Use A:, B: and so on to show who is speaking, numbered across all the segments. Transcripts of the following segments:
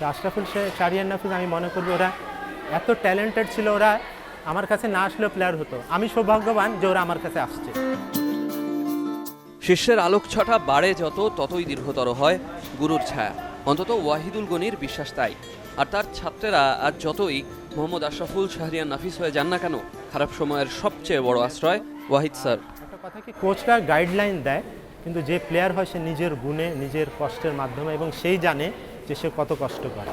A: আশরাফুল শে- শাহরিয়ার নাফিস আমি মনে করব ওরা এত ট্যালেন্টেড ছিল ওরা আমার কাছে না আসলেও প্লেয়ার হতো। আমি সৌভাগ্যবান যে ওরা আমার কাছে আসছে।
B: শিষ্যের আলোক ছটা বাড়ে যত ততই দীর্ঘতর হয় গুরুর ছায়া। অন্তত ওয়াহিদুল গনির বিশ্বাস তাই। আর তার ছাত্রেরা আজ যতই মোহাম্মদ আশরাফুল শাহরিয়ান নাফিস হয়ে যান না কেন খারাপ সময়ের সবচেয়ে বড় আশ্রয় ওয়াহিদ স্যার।
A: একটা কথা কি কোচরা গাইডলাইন দেয় কিন্তু যে প্লেয়ার হয় সে নিজের গুণে নিজের কষ্টের মাধ্যমে এবং সেই জানে যে সে কত কষ্ট করে।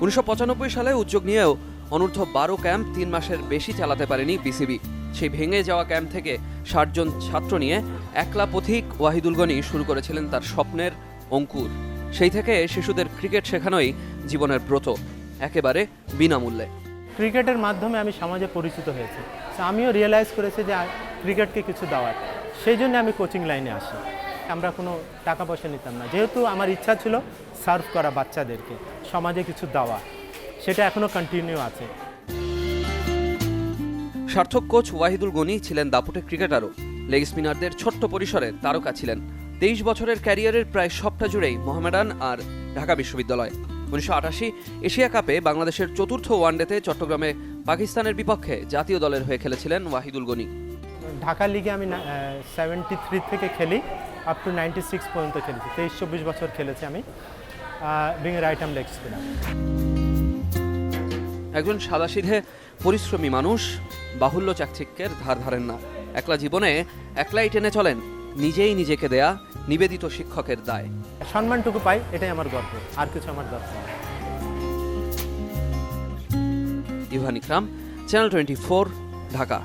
B: উনিশশো পঁচানব্বই সালে উদ্যোগ নিয়েও অনূর্ধ্ব বারো ক্যাম্প তিন মাসের বেশি চালাতে পারেনি বিসিবি সেই ভেঙে যাওয়া ক্যাম্প থেকে ষাটজন ছাত্র নিয়ে একলা পথিক ওয়াহিদুল গনি শুরু করেছিলেন তার স্বপ্নের অঙ্কুর। সেই থেকে শিশুদের ক্রিকেট শেখানোই জীবনের ব্রত একেবারে বিনামূল্যে।
A: ক্রিকেটের মাধ্যমে আমি সমাজে পরিচিত হয়েছি। আমিও রিয়েলাইজ করেছি যে ক্রিকেটকে কিছু দেওয়ার। সেই জন্য আমি কোচিং লাইনে আসি। আমরা কোনো টাকা পয়সা নিতাম না। যেহেতু আমার ইচ্ছা ছিল সার্ভ করা বাচ্চাদেরকে, সমাজে কিছু দেওয়া, সেটা এখনও কন্টিনিউ আছে।
B: সার্থক কোচ ওয়াহিদুল গনি ছিলেন দাপুটে ক্রিকেটারও। লেগ স্পিনারদের ছোট্ট পরিসরে তারকা ছিলেন। তেইশ বছরের ক্যারিয়ারের প্রায় সবটা জুড়েই মোহামেডান আর ঢাকা বিশ্ববিদ্যালয়। উনিশশো আটাশি এশিয়া কাপে বাংলাদেশের চতুর্থ ওয়ানডেতে চট্টগ্রামে পাকিস্তানের বিপক্ষে জাতীয় দলের হয়ে খেলেছিলেন ওয়াহিদুল গনি।
A: ঢাকা লিগে আমি সেভেন্টি থ্রি থেকে খেলি আপ টু নাইনটি সিক্স পর্যন্ত খেলেছি। তেইশ চব্বিশ বছর খেলেছি আমি। Being right arm leg spinner
B: একজন সাদাসিধে পরিশ্রমী মানুষ বাহুল্য চাকচিক্যের ধার ধারেন না। একলা জীবনে একলাই টেনে চলেন নিজেই নিজেকে দেয়া নিবেদিত শিক্ষকের দায়।
A: সম্মানটুকু পাই এটাই আমার গর্ব। আর কিছু আমার দরকার নেই।
B: Ivan Ikram channel twenty Dhaka.